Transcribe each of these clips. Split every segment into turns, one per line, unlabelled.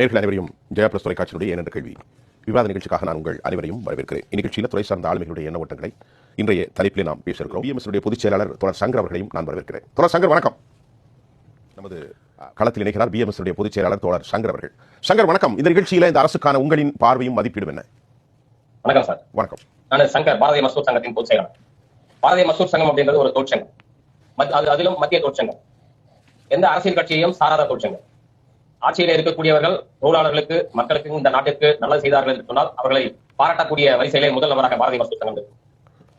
நேர்கள் அனைவரையும் ஜெயா பிளஸ் தொலைக்காட்சியினுடைய என்ற கேள்வி விவாத நிகழ்ச்சிக்காக நான் உங்கள் அனைவரையும் வரவேற்கிறேன். இந்நிகழ்ச்சியில் துறை சார்ந்த ஆளுமைகளுடைய எண்ண ஓட்டங்களை இன்றைய தலைப்பிலே நாம் பேச இருக்கிறோம். பிஎம்எஸ் பொதுச் செயலாளர் தொடர் சங்கர் அவர்களையும் நான் வரவேற்கிறேன். தொடர் சங்கர் வணக்கம். நமது களத்தில் இணைகிறார் பிஎம்எஸ் பொதுச் செயலாளர் தோழர் சங்கர் அவர்கள். சங்கர் வணக்கம். இந்த நிகழ்ச்சியில இந்த அரசுக்கான உங்களின் பார்வையும் மதிப்பீடும் என்ன?
வணக்கம் சார்.
வணக்கம்.
நான் சங்கர் பாரதிய மசூர் சங்கத்தின் பொதுச் செயலாளர். பாரதிய மசூர் சங்கம் அப்படின்றது ஒரு தொழிற்சங்கம் அதிலும் மத்திய தொழிற்சங்கம் எந்த அரசியல் கட்சியையும் சாராத தொழிற்சங்கம் ஆட்சியில் இருக்கக்கூடியவர்கள் தொழிலாளர்களுக்கு மக்களுக்கு இந்த நாட்டிற்கு நல்லது செய்தார்கள் என்று சொன்னால் அவர்களை பாராட்டக்கூடிய வரிசையிலே முதல் நபராக பாரதிய மசூர் சங்கம்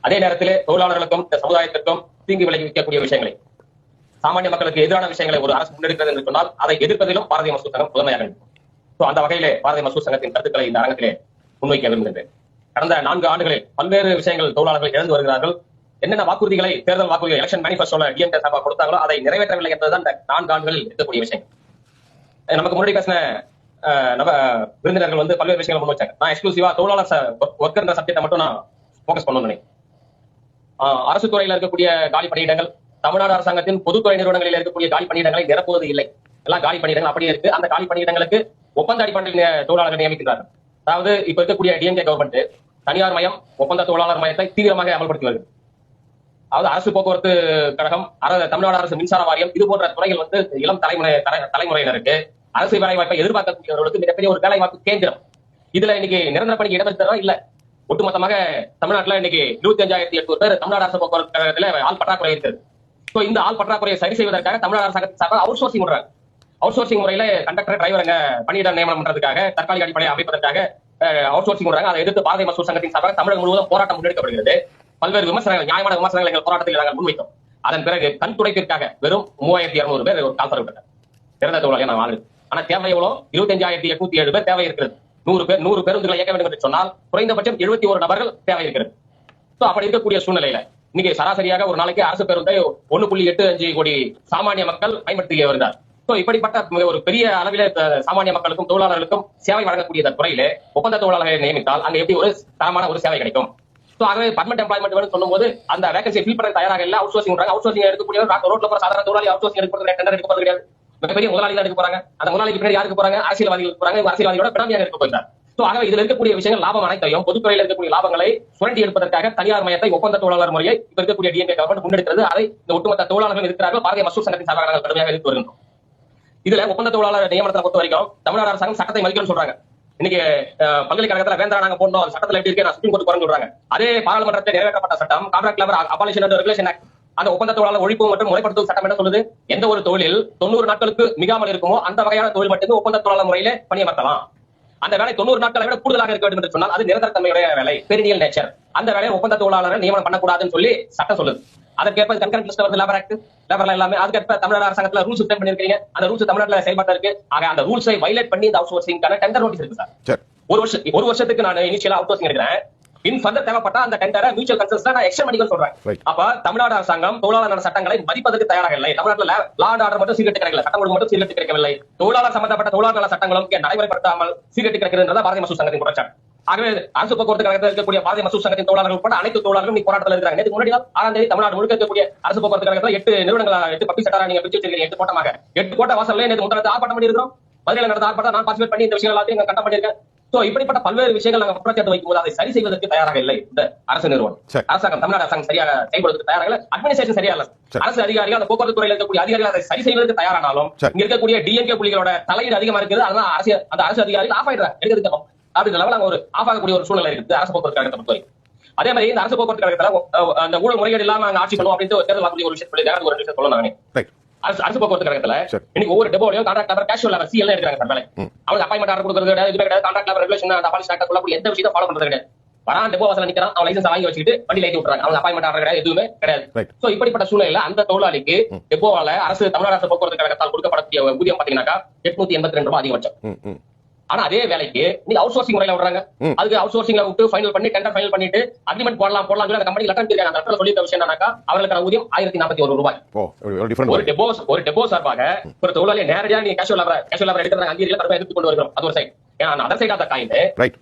அதே நேரத்திலே தொழிலாளர்களுக்கும் இந்த சமுதாயத்திற்கும் தீங்கு விளைவிக்கக்கூடிய விஷயங்களை சாமானிய மக்களுக்கு எதிரான விஷயங்களை ஒரு அரசு முன்னெடுக்கிறது என்று சொன்னால் அதை எதிர்ப்பதிலும் பாரதிய மசூர் சங்கம் முதன்மையாக இருக்கும் அந்த வகையிலே பாரதிய மசூர் சங்கத்தின் கருத்துக்களை இந்த அரங்கத்திலே முன்வைக்க விரும்புகின்றேன். கடந்த நான்கு ஆண்டுகளில் பல்வேறு விஷயங்கள் தொழிலாளர்கள் இழந்து வருகிறார்கள். என்னென்ன வாக்குறுதிகளை தேர்தல் வாக்குறுதிகள் எலெக்ஷன் மேனிஃபெஸ்டோல டிஎம்கே சார்பாக கொடுத்தாங்களோ அதை நிறைவேற்றவில்லை என்பதுதான் இந்த நான்கு ஆண்டுகளில் இருக்கக்கூடிய விஷயம் நமக்கு முன்னாடி பேசின நம்ம விருந்தினர்கள் வந்து பல்வேறு விஷயங்களை முன் வச்சாங்க. நான் எக்ஸ்க்ளூசிவா தொழிலாளர் ஒர்க்கர் சப்ஜெக்டை மட்டும் நான் போக்கஸ் பண்ணணும்னு ஆஹ் அரசு துறையில இருக்கக்கூடிய காலி பணியிடங்கள் தமிழ்நாடு அரசாங்கத்தின் பொதுத்துறை நிறுவனங்களில் இருக்கக்கூடிய காலி பணியிடங்களை நிரப்புவது இல்லை. எல்லாம் காலி பணியிடங்கள் அப்படியே இருக்கு. அந்த காலி பணியிடங்களுக்கு ஒப்பந்த அடிப்படையில் தொழிலாளர்கள் நியமிக்கிறார்கள் அதாவது இப்ப இருக்கக்கூடிய டிஎம்கே கவர்மெண்ட் தனியார் மயம் ஒப்பந்த தொழிலாளர் மையத்தை தீவிரமாக அமல்படுத்தி வருகிறது. அதாவது அரசு போக்குவரத்து கழகம் தமிழ்நாடு அரசு மின்சார வாரியம் இது போன்ற துறைகள் வந்து இளம் தலைமுறை தலை- தலைமுறையினருக்கு அரசு வேலை வாய்ப்பை எதிர்பார்க்கக்கூடியவர்களுக்கு மிகப்பெரிய ஒரு வேலை வாய்ப்பு கேந்திரம். இதுல இன்னைக்கு நிரந்தர பணிக்கு இடம் இல்ல? ஒட்டுமொத்தமாக தமிழ்நாட்டுல இன்னைக்கு இருபத்தி அஞ்சாயிரத்தி எட்நூறு பேர் தமிழ்நாடு அரசு போக்குவரத்து கழகத்துல ஆள் பற்றாக்குறை இருக்கிறது சோ இந்த ஆள் பற்றாக்குறையை சரி செய்வதற்காக தமிழ்நாடு அரசாங்கத்தின் சார்பாக அவுட் சோர்சிங் பண்றாங்க அவுட் சோர்சிங் முறையில கண்டக்டர் டிரைவருங்க பணியிட நியமனம் பண்றதுக்காக தற்காலிக அடிப்படையை அமைப்பதற்காக அவுட் சோர்சிங் பண்றாங்க அதை எதிர்த்து பாரதிய மசூர் சங்கத்தின் சார்பாக தமிழகம் முழுவதும் போராட்டம் முன்னெடுக்கப்படுகிறது. பல்வேறு விமர்சனங்கள் நியாயமான விமர்சனங்கள் எங்கள் போராட்டத்தில் நாங்கள் முன்வைத்தோம். அதன் பிறகு கண் துடைப்பிற்காக வெறும் மூவாயிரத்தி இருநூறு பேர் ஒரு கால்சர் விட்டாங்க சிறந்த தொழிலாளியா நான் வாழ்ந்து ஆனா தேவை எவ்வளவு இருபத்தஞ்சாயிரத்தி எட்நூத்தி ஏழு பேர் தேவை இருக்கிறது. நூறு பேர் நூறு பேருந்துகளை இயக்க வேண்டும் என்று சொன்னால் குறைந்தபட்சம் எழுபத்தி ஒரு நபர்கள் தேவை இருக்கிறது. சோ அப்படி இருக்கக்கூடிய சூழ்நிலையில இன்னைக்கு சராசரியாக ஒரு நாளைக்கு அரசு பேருந்தை ஒன்னு புள்ளி எட்டு அஞ்சு கோடி சாமானிய மக்கள் பயன்படுத்தி வருகிறார். சோ இப்படிப்பட்ட ஒரு பெரிய அளவில சாமானிய மக்களுக்கும் தொழிலாளர்களுக்கும் சேவை வழங்கக்கூடிய இந்த ஒப்பந்த தொழிலாளர்களை நியமித்தால் அங்க எப்படி ஒரு தரமான ஒரு சேவை கிடைக்கும்? சோ ஆகவே பர்மனன்ட் எம்ப்ளாய்மெண்ட் வேணும் சொல்லும்போது அந்த வேகன்சி ஃபில் பண்ண தயாராக இல்ல அவுட் சோர்சிங் பண்றாங்க. அவுட் சோர்சிங் எடுக்கக்கூடிய ரோட்ல போற சாதாரண தொழிலாளி அவுட் சோர்சிங் எடுக்கிறது டெண்டர் எடுக்கிறது கிடையாது. மிகப்பெரிய முதலாளிகள் எடுக்க போறாங்க. அந்த முதலாளிக்கு பின்னாடி யாருக்கு போறாங்க? அரசியல்வாதிகளுக்கு போறாங்க. அரசியல்வாதிகளோட அரசியல்வாதியோட இருக்க போகிறார் சோ ஆகவே இதுல இருக்கக்கூடிய விஷயங்கள் லாபம் அனைத்தையும் பொதுத்துறையில் இருக்கக்கூடிய லாபங்களை சுரண்டி எடுப்பதற்காக தனியார் மையத்தை ஒப்பந்த தொழிலாளர் முறையை இப்ப இருக்கக்கூடிய டிஎம்கே கவர்மெண்ட் முன்னெடுக்கிறது. அதை இந்த ஒட்டுமொத்த தொழிலாளர்கள் இருக்கிறார்கள் பாரதிய மசூர் சங்கத்தின் சார்பாக நாங்கள் கடுமையாக எடுத்து வருகின்றோம். இதுல ஒப்பந்த தொழிலாளர் நியமனத்தை பொறுத்த வரைக்கும் தமிழ்நாடு அரசாங்கம் சட்டத்தை மதிக்கணும்னு சொல்றாங்க. இன்னைக்கு பல்கலைக்கழகத்துல வேந்தரா நாங்க போடணும் சட்டத்துல எப்படி இருக்கு நான் சுப்ரீம் கோர்ட் குறைஞ்சு சொல்றாங்க. அதே பாராளுமன்றத்தில் நிறைவேற்றப்பட்ட சட்டம் contract labour abolition regulation act அந்த ஒப்பந்த தொழிலாளர் ஒழிப்பு மற்றும் முறைப்படுத்தும் சட்டம் என்ன சொல்லுது? எந்த ஒரு தொழில் தொண்ணூறு நாட்களுக்கு மிகாமல் இருக்குமோ அந்த வகையான தொழில் மட்டுமே ஒப்பந்த தொழிலாளர் முறையில பணியமர்த்தலாம். அந்த வேலை தொண்ணூறு நாட்களை விட கூடுதலாக இருக்க வேண்டும் என்று சொன்னால் அது நிரந்தர தன்மையுடைய வேலை பெரினியல் நேச்சர் அந்த வேலையை ஒப்பந்த தொழிலாளரை நியமனம் பண்ணக்கூடாதுன்னு சொல்லி சட்டம் சொல்லுது. அதற்கேற்ப கன்கரண்ட் லிஸ்ட் வருது லேபர் ஆக்ட் லேபர்ல எல்லாமே அதுக்கேற்ப தமிழ்நாடு அரசாங்கத்துல ரூல்ஸ் ஃப்ரேம் பண்ணிருக்கீங்க அந்த ரூல்ஸ் தமிழ்நாட்டுல செயல்பாட்டு இருக்கு. ஆக அந்த ரூல்ஸை வைலேட் பண்ணி இந்த அவுட் சோர்சிங்கான டெண்டர் நோட்டீஸ் இருக்கு சார்.
சரி.
ஒரு வருஷம் ஒரு வருஷத்துக்கு நான் இனிஷியலா அவுட் சோர்சிங் எடுக்கிறேன். இன் ஃபர்தர் தேவைப்பட்ட அந்த டெண்டரை மியூச்சுவல் கன்சல்ஸ் நான் எக்ஸ்டெண்ட் பண்ணிக்கன்னு சொல்றேன்.
Right.
அப்ப தமிழ்நாடு அரசாங்கம் தொழிலாளர் சட்டங்களை மதிப்பதற்கு தயாராக இல்லை. தமிழ்நாட்டில் லா ஆர்டர் மட்டும் சீர்கட்டு கிடைக்கல. சட்டம் ஒழுங்கு மட்டும் சீர்கட்டு கிடைக்கவில்லை. தொழிலாளர் சம்பந்தப்பட்ட தொழிலாளர் சட்டங்களும் நடைமுறைப்படுத்தாமல் சீர்கட்டு கிடைக்கிறது பாரதிய மசூர் சங்கத்தின் குற்றச்சாட்டு. ஆகவே அரசு போக்குவரத்து கழகத்தில் இருக்கக்கூடிய பாரதிய மசூர் சங்கத்தின் தொழிலாளர்கள் உட்பட அனைத்து தொழிலாளர்களும் நீ போராட்டத்தில் இருக்கிறாங்க. நேற்று முன்னாடி ஆறாம் தேதி தமிழ்நாடு முழுக்க இருக்கக்கூடிய அரசு போக்குவரத்து கழகத்தில் எட்டு நிறுவனங்கள் எட்டு பப்பி சட்டரா நீங்க பிரிச்சு வச்சிருக்கீங்க எட்டு கோட்டமாக. எட்டு கோட்டை வாசல்ல நேற்று முதல்ல ஆர்ப்பாட்டம் பண்ணியிருக்கிறோம். மதுரையில் நடந்த ஆர்ப்பாட்டம் நான் பார்ட்டிசிபேட் பண்ணி இந்த விஷயங்கள் எல்லாத்தையும் கண்டம் பண்ணியிருக்கேன். சோ இப்படிப்பட்ட பல்வேறு விஷயங்கள் நாங்கள் குற்றச்சாட்டு வைக்கும்போது அதை சரி செய்வதற்கு தயாராக இல்லை இந்த அரசு நிறுவனம். அரசாங்கம் தமிழ்நாடு அரசாங்கம் சரியாக செயல்படுவதற்கு தயாராக இல்லை அட்மினிஸ்ட்ரேஷன் சரியா இல்ல. அரசு அதிகாரிகள் அந்த போக்குவரத்து துறையில் இருக்கக்கூடிய அதிகாரிகள் அதை சரி செய்வதற்கு தயாரானாலும். இங்க இருக்கக்கூடிய டிஎம்கே புள்ளிகளோட தலையீடு அதிகமா இருக்குது அதனால அரசு அந்த அரசு அதிகாரிகள் ஆஃப் ஆயிடுறாங்க எடுக்கிறதுக்கு. அப்படின்ற லெவல் அங்க ஒரு ஆஃப் ஆகக்கூடிய ஒரு சூழ்நிலை இருக்குது அரசு போக்குவரத்து கழகத்தை பொறுத்த வரைக்கும் அதே மாதிரி இந்த அரசு போக்குவரத்து கழகத்துல அந்த ஊழல் முறைகேடு இல்லாம நாங்க ஆட்சி பண்ணுவோம் அப்படின்ட்டு ஒரு தேர்தல் வாக்குறுதி ஒரு விஷயம் சொல்லி ஒரு விஷயம் சொல்லணும் நானே அரசு போக்குவரத்து கழகத்துல. இன்னைக்கு ஒவ்வொரு டெபோலையும் contract labour casual labour CL எடுக்கிறாங்க சார். அவனுக்கு அப்பாயின்மெண்ட் ஆர்டர் கொடுக்கறது கிடையாது கிடையாது. கான்ட்ராக்ட் லேபர் ரெகுலேஷன் அந்த பாலிசி ஆக்ட் சொல்லக்கூடிய எந்த விஷயத்தை ஃபாலோ பண்றது கிடையாது. வரான் டெபோ வாசல நிக்கிறான் அவன் லைசன்ஸ் வாங்கி வச்சுக்கிட்டு வண்டி லைட் விட்டுறாங்க. அவங்க அப்பாயின்மெண்ட் ஆர்டர் கிடையாது எதுவுமே கிடையாது. சோ இப்படிப்பட்ட சூழ்நிலையில அந்த தொழிலாளிக்கு டெபோவால அரசு தமிழ்நாடு அரசு போக்குவரத்து கழகத்தால் கொடுக்கப்படக்கூடிய ஊதியம் பாத்தீங்கன்னாக்கா எட்நூத்தி எண்பத்தி ரெண்டு ரூபாய் அதிகபட்சம். ஆனா அதே வேலைக்கு நீங்க அவுட் சோர்சிங் முறையில விடுறாங்க. அதுக்கு அவுட் சோர்சிங்ல விட்டு ஃபைனல் பண்ணி டெண்டர் ஃபைனல் பண்ணிட்டு அக்ரிமெண்ட் போடலாம் போடலாம் சொல்லி அந்த கம்பெனி லெட்டர் இருக்காங்க அந்த லெட்டர் சொல்லியிருக்க விஷயம் என்னன்னாக்கா அவர்களுக்கான ஊதியம் ஆயிரத்தி நாற்பத்தி ஒரு ரூபாய்.
ஒரு
டெபோ ஒரு டெபோ சார்பாக ஒரு தொழிலாளி நேரடியா நீ கேஷுவல் லேபர் கேஷுவல் லேபர் எடுக்கிறாங்க அங்கீகரியில கடுமையா எடுத்து கொண்டு வருகிறோம். அது ஒரு சைட் ஏன்னா other side of the coin.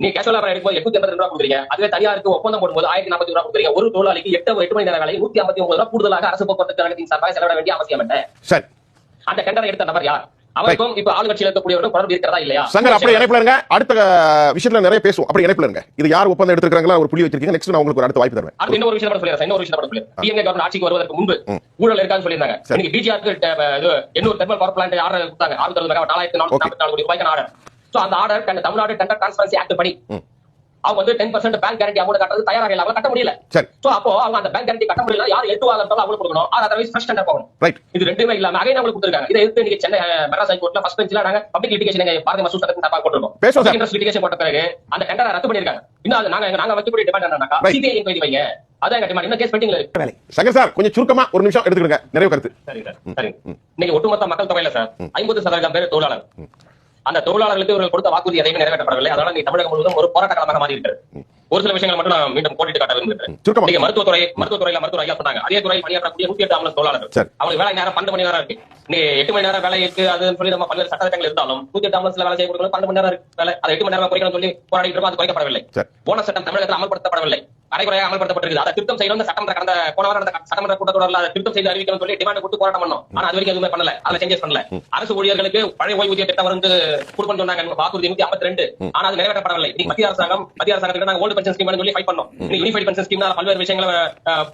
நீ கேஷுவல் லேபர் எடுக்கும்போது எட்நூத்தி எண்பது ரூபா கொடுக்குறீங்க. அதுவே தனியாருக்கு ஒப்பந்தம் போடும்போது ஆயிரத்தி நாற்பத்தி ரூபா கொடுக்குறீங்க. ஒரு தொழிலாளிக்கு எட்டு எட்டு மணி நேர வேலை நூத்தி ஐம்பத்தி ஒன்பது ரூபா கூடுதலாக அரசு போக்குவரத்து கழகத்தின் சார்பாக செலவிட வேண்டிய அவசியம் என்ன?
சரி.
அந்த டெண்டரை எடுத்த நபர் யார்? அவருக்கும் இப்ப ஆளுங்கட்சியில் இருக்கக்கூடியவரும் தொடர்பு இருக்கிறதா இல்லையா?
சங்கர் அப்படியே இணைப்புல இருங்க. அடுத்த விஷயத்துல நிறைய பேசுவோம். அப்படி இணைப்புல இருங்க. இது யார் ஒப்பந்தம் எடுத்துருக்காங்களா ஒரு புள்ளி வச்சிருக்கீங்க. நெக்ஸ்ட் நான் உங்களுக்கு அடுத்த வாய்ப்பு தருவேன்.
அடுத்து இன்னொரு விஷயம் சொல்லிடுறேன் இன்னொரு விஷயம் சொல்லிடுறேன் டிஎம்கே கவர்மெண்ட் ஆட்சிக்கு வருவதற்கு முன்பு. ஊழல் இருக்கான்னு சொல்லியிருந்தாங்க. இன்னைக்கு பிஜிஆருக்கு எண்ணூறு தெர்மல் பவர் பிளான்ட் ஆர்டர் கொடுத்தாங்க. ஆறு தருவதாக நாலாயிரத்தி நானூத்தி நாற்பத்தி நாலு கோடி ரூபாய்க்கு ஆர்டர். சோ அந்த order Tamil Nadu tender transparency act படி. அவங்க வந்து ten percent bank guarantee amount கட்டுறது தயாராக இல்லை. அவங்க கட்ட முடியல. சோ அப்போ அவங்க அந்த பேங்க் கேரண்டி கட்ட முடியல யார் எட்டு வாங்க அவங்களுக்கு கொடுக்கணும். ஆர் அதர்வைஸ் ஃபர்ஸ்ட் டெண்டர் போகணும். இது ரெண்டுமே இல்லாம அகைன் அவங்களுக்கு கொடுத்துருக்காங்க. இதை எடுத்து நீங்க சென்னை மெட்ராஸ் ஹைகோர்ட்ல ஃபர்ஸ்ட் பெஞ்ச்ல நாங்க பப்ளிக் லிட்டிகேஷன் எங்க பாரதிய மசூத் சட்டத்தின் தப்பா போட்டிருக்கோம்
பேசுவோம்.
இன்ட்ரெஸ்ட் லிட்டிகேஷன் போட்ட பிறகு அந்த டெண்டரை ரத்து பண்ணிருக்காங்க இன்னும் நாங்க நாங்க வைக்கக்கூடிய டிமாண்ட் என்னன்னாக்கா. சிபிஐ என்கொயரி வைங்க.
சங்கர் சார் கொஞ்சம் சுருக்கமா ஒரு நிமிஷம் எடுத்துக்கிடுங்க. நிறைய கருத்து.
சரி சார். சரி. இன்னைக்கு ஒட்டுமொத்த மக்கள் தொகையில சார் ஐம்பது சதவீதம் பேர் தொழிலாளர். அந்த தொழிலாளர்களுக்கு இவர்கள் கொடுத்த வாக்குறுதி எதையுமே நிறைவேற்றப்படவில்லை. அதனால நீ தமிழகம் முழுவதும் ஒரு போராட்ட களமாக மாறி இருக்கிறது ஒரு சில விஷயங்கள் மட்டும் நான் மீண்டும் கோடிட்டு காட்ட விரும்புகிறேன். மருத்துவத்துறை மருத்துவத்துறையில மருத்துவர் ஐயா சொன்னாங்க. அதே துறையில் பணியாற்றக்கூடிய நூத்தி எட்டு ஆம்பளை தொழிலாளர்கள். அவங்களுக்கு வேலை நேரம் பன்னெண்டு மணி நேரம் இருக்கு. நீ எட்டு மணி நேரம் வேலை இருக்கு அதுன்னு சொல்லி நம்ம பல்வேறு சட்டத்திட்டங்கள் இருந்தாலும் நூத்தி எட்டு ஆம்புலன்ஸ்ல வேலை செய்யக்கூடிய பன்னெண்டு மணி நேரம் வேலை அதை எட்டு மணி நேரம் குறைக்கணும் சொல்லி போராடிட்டு இருக்கோம் அது குறைக்கப்படவில்லை. போனஸ் சட்டம் தமிழகத்தில் அமல்படுத்தப்படவில்லை. அரைகுறையாக அமல்படுத்தப்பட்டிருக்கு அதை திருத்தம் செய்யணும் சட்டமன்ற கடந்த போன வாரம் நடந்த சட்டமன்ற கூட்டத்தொடரில் அதை திருத்தம் செய்து அறிவிக்கணும் சொல்லி டிமாண்ட் கொடுத்து போராட்டம் பண்ணோம். ஆனா அது வரைக்கும் எதுவுமே பண்ணல. அதுல சேஞ்சஸ் பண்ணல. அரசு ஊழியர்களுக்கு பழைய ஓய்வூதிய திட்டம் வந்து கொடுக்கணும்னு சொன்னாங்க. வாக்குறுதி நூத்தி ஐம்பத்தி ரெண்டு. ஆனா அது நிறைவேற்றப்படவில்லை. மத்திய அரசாங்கம் மத்திய அரசாங்கத்துக்கு நாங்க ஓல்டு பென்ஷன் ஸ்கீம் சொல்லி ஃபைட் பண்ணோம். யூனிஃபைட் பென்ஷன் ஸ்கீம் பல்வேறு விஷயங்களை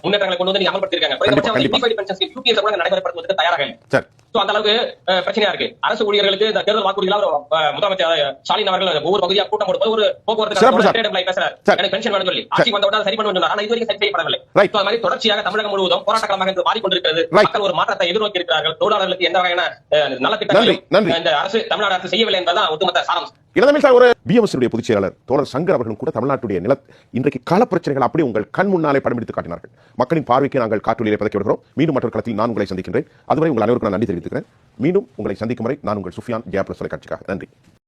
முன்னேற்றங்களை கொண்டு வந்து அமல்படுத்திருக்காங்க குறைந்தபட்சம். யூனிஃபைட் பென்ஷன் ஸ்கீம் யூபிஎஸ் கூட நடைமுறைப்படுத்துவதற்கு தயாராக இல்லை. சோ அந்த அளவுக்கு பிரச்சனையா இருக்கு. அரசு ஊழியர்களுக்கு இந்த தேர்தல் வாக்குறுதிகள் முதலமைச்சர் ஸ்டாலின் அவர்கள் ஒவ்வொரு பகுதியா கூட்டம் போடும்போது ஒரு போக்குவரத்து பேசுறாரு. எனக்கு பென்ஷன் வேணும் சொல்லி. ஆட்சிக்கு வந்த உடனே அதை சரி பண்ண ஆனா இது வரைக்கும் சரி செய்யப்படவில்லை. அது மாதிரி தொடர்ச்சியாக தமிழகம் முழுவதும் போராட்ட களமாக இன்று மாறிக்கொண்டிருக்கிறது. மக்கள் ஒரு மாற்றத்தை எதிர்நோக்கி இருக்கிறார்கள் தொழிலாளர்களுக்கு எந்த வகையான
நன்றி.
இந்த அரசு தமிழ்நாடு அரசு செய்யவில்லை என்பதுதான் ஒட்டுமொத்த சாரம்.
இளந்தமிழ் சார் ஒரு பிஎம்எஸ்னுடைய பொதுச் செயலாளர் தோழர் சங்கர் அவர்களும் கூட தமிழ்நாட்டுடைய நில இன்றைக்கு கால பிரச்சனைகள் அப்படி உங்கள் கண் முன்னாலே படம் எடுத்து காட்டினார்கள். மக்களின் பார்வைக்கு நாங்கள் காற்றொலியை பதக்கி விடுகிறோம். மீண்டும் மற்றொரு களத்தில் நான் உங்களை சந்திக்கின்றேன். அதுவரை உங்கள் அனைவருக்கும் நான் நன்றி தெரிவித்துக்கிறேன். மீண்டும் உங்களை சந்திக்கும் வரை நான் உங்கள் சுஃபியான் ஜெயா தொலைக்காட்சிக்காக நன்றி.